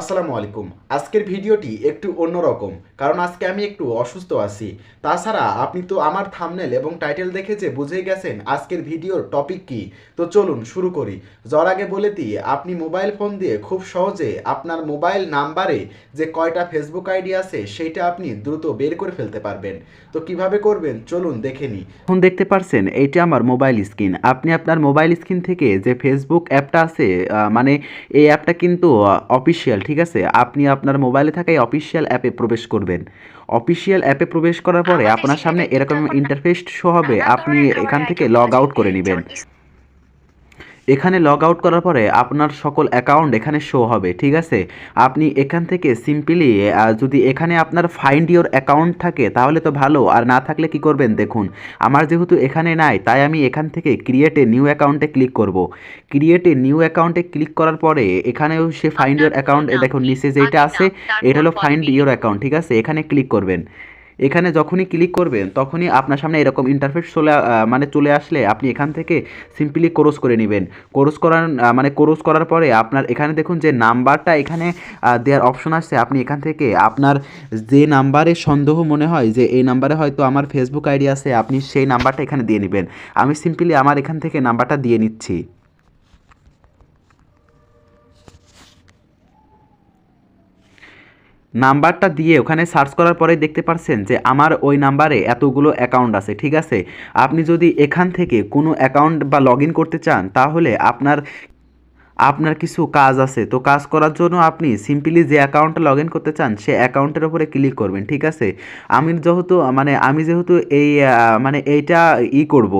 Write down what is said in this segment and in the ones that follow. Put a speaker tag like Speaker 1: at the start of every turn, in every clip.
Speaker 1: আসসালামু আলাইকুম। আজকের ভিডিওটি একটু অন্যরকম, কারণ আজকে আমি একটু অসুস্থ আছি। তাছাড়া আপনি তো আমার থামনেল এবং টাইটেল দেখে যে বুঝে গেছেন আজকের ভিডিওর টপিক কি, তো চলুন শুরু করি। যার আগে বলে দিই, আপনি মোবাইল ফোন দিয়ে খুব সহজে আপনার মোবাইল নাম্বারে যে কয়টা ফেসবুক আইডি আছে সেইটা আপনি দ্রুত বের করে ফেলতে পারবেন। তো কীভাবে করবেন? চলুন দেখে নিই।
Speaker 2: এখন দেখতে পারছেন, এইটা আমার মোবাইল স্ক্রিন আপনি আপনার মোবাইল স্ক্রিন থেকে যে ফেসবুক অ্যাপটা আছে মানে এই অ্যাপটা কিন্তু অফিসিয়াল ঠিক আছে? আপনি আপনার মোবাইলে থাকা এই অফিসিয়াল অ্যাপে প্রবেশ করবেন। অফিসিয়াল অ্যাপে প্রবেশ করার পরে আপনার সামনে এরকম ইন্টারফেস শো হবে। আপনি এখান থেকে লগ আউট করে নেবেন। এখানে লগ আউট করার পরে আপনার সকল অ্যাকাউন্ট এখানে শো হবে ঠিক আছে? আপনি এখান থেকে সিম্পলি যদি এখানে আপনার ফাইন্ড ইওর অ্যাকাউন্ট থাকে তাহলে তো ভালো। আর না থাকলে কি করবেন? দেখুন আমার যেহেতু এখানে নাই তাই আমি এখান থেকে ক্রিয়েট এ নিউ অ্যাকাউন্টে ক্লিক করব। ক্রিয়েট এ নিউ অ্যাকাউন্টে ক্লিক করার পরে এখানেও সে ফাইন্ড ইওর অ্যাকাউন্ট দেখুন নিচে যেটা আছে এটা হলো ফাইন্ড ইওর অ্যাকাউন্ট ঠিক আছে? এখানে ক্লিক করবেন। এখানে যখনই ক্লিক করবেন, তখনই আপনার সামনে এরকম ইন্টারফেস চলে মানে চলে আসলে আপনি এখান থেকে সিম্পলি ক্রস করে নেবেন। ক্রস করার মানে ক্রস করার পরে আপনার এখানে দেখুন যে নাম্বারটা এখানে দেওয়ার অপশন আসছে। আপনি এখান থেকে আপনার যে নাম্বারে সন্দেহ মনে হয় যে এই নাম্বারে হয়তো আমার ফেসবুক আইডি আছে, আপনি সেই নাম্বারটা এখানে দিয়ে নেবেন। আমি সিম্পলি আমার এখান থেকে নাম্বারটা দিয়ে নিচ্ছি। নাম্বারটা দিয়ে ওখানে সার্চ করার পরে দেখতে পারছেন যে আমার ওই নাম্বারে এতগুলো অ্যাকাউন্ট আছে, ঠিক আছে? আপনি যদি এখান থেকে কোনো অ্যাকাউন্ট বা লগ করতে চান, তাহলে আপনার আপনার কিছু কাজ আছে, তো কাজ করার জন্য আপনি সিম্পলি যে অ্যাকাউন্টে লগ ইন করতে চান, সে অ্যাকাউন্টের উপরে ক্লিক করবেন, ঠিক আছে? আমি যেহেতু মানে আমি যেহেতু এই মানে এইটা ই করব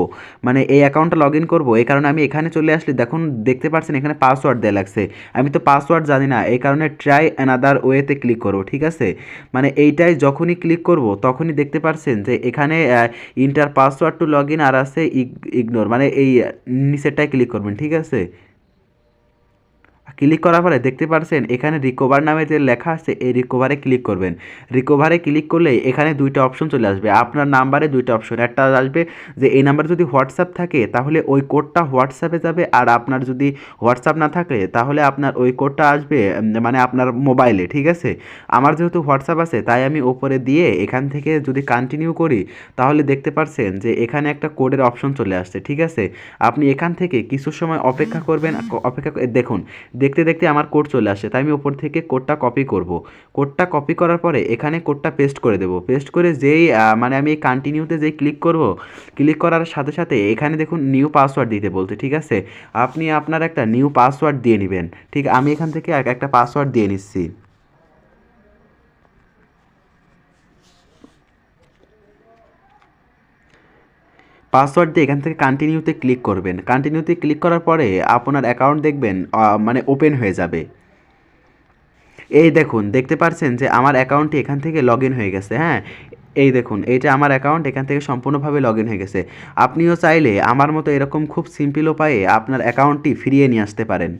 Speaker 2: মানে এই অ্যাকাউন্টটা লগ ইন করব, এই কারণে আমি এখানে চলে আসলে দেখুন, দেখতে পাচ্ছেন এখানে পাসওয়ার্ড দেওয়া লাগছে। আমি তো পাসওয়ার্ড জানি না, এই কারণে ট্রাই অ্যানাদার ওয়েতে ক্লিক করব, ঠিক আছে? মানে এইটাই যখনই ক্লিক করব, তখনই দেখতে পাচ্ছেন যে এখানে enter password to log in আর আছে ইগনোর মানে এই নিচেরটায় ক্লিক করবেন, ঠিক আছে? ক্লিক করার পরে দেখতে পাচ্ছেন এখানে রিকভার নামে যে লেখা আছে, এই রিকভারে ক্লিক করবেন। রিকভারে ক্লিক করলে এখানে দুইটা অপশন চলে আসবে। আপনার নাম্বারে দুইটা অপশন একটা আসবে যে এই নাম্বারে যদি হোয়াটসঅ্যাপ থাকে, তাহলে ওই কোডটা হোয়াটসঅ্যাপে যাবে। আর আপনার যদি হোয়াটসঅ্যাপ না থাকে তাহলে আপনার ওই কোডটা আসবে মানে আপনার মোবাইলে ঠিক আছে? আমার যেহেতু হোয়াটসঅ্যাপ আছে, তাই আমি ওপরে দিয়ে এখান থেকে যদি কন্টিনিউ করি, তাহলে দেখতে পাচ্ছেন যে এখানে একটা কোডের অপশন চলে আসছে, ঠিক আছে? আপনি এখান থেকে কিছু সময় অপেক্ষা করবেন, অপেক্ষা দেখুন দেখতে দেখতে আমার কোড চলে আসে। তাই আমি ওপর থেকে কোডটা কপি করব। কোডটা কপি করার পরে এখানে কোডটা পেস্ট করে দেব। পেস্ট করে যেই মানে আমি এই কন্টিনিউতে যেই ক্লিক করব ক্লিক করার সাথে সাথে এখানে দেখুন নিউ পাসওয়ার্ড দিতে বলছে, ঠিক আছে? আপনি আপনার একটা নিউ পাসওয়ার্ড দিয়ে নেবেন। ঠিক, আমি এখান থেকে এক- একটা পাসওয়ার্ড দিয়ে নিচ্ছি। পাসওয়ার্ড দিয়ে এখান থেকে কন্টিনিউতে ক্লিক করবেন। কন্টিনিউতে ক্লিক করার পরে আপনার অ্যাকাউন্ট দেখবেন মানে ওপেন হয়ে যাবে। এই দেখুন, দেখতে পাচ্ছেন যে আমার অ্যাকাউন্টটি এখান থেকে লগ হয়ে গেছে হ্যাঁ? এই দেখুন, এইটা আমার অ্যাকাউন্ট এখান থেকে সম্পূর্ণভাবে লগ হয়ে গেছে। আপনিও চাইলে আমার মতো এরকম খুব সিম্পল উপায়ে আপনার অ্যাকাউন্টটি ফিরিয়ে নিয়ে আসতে পারেন।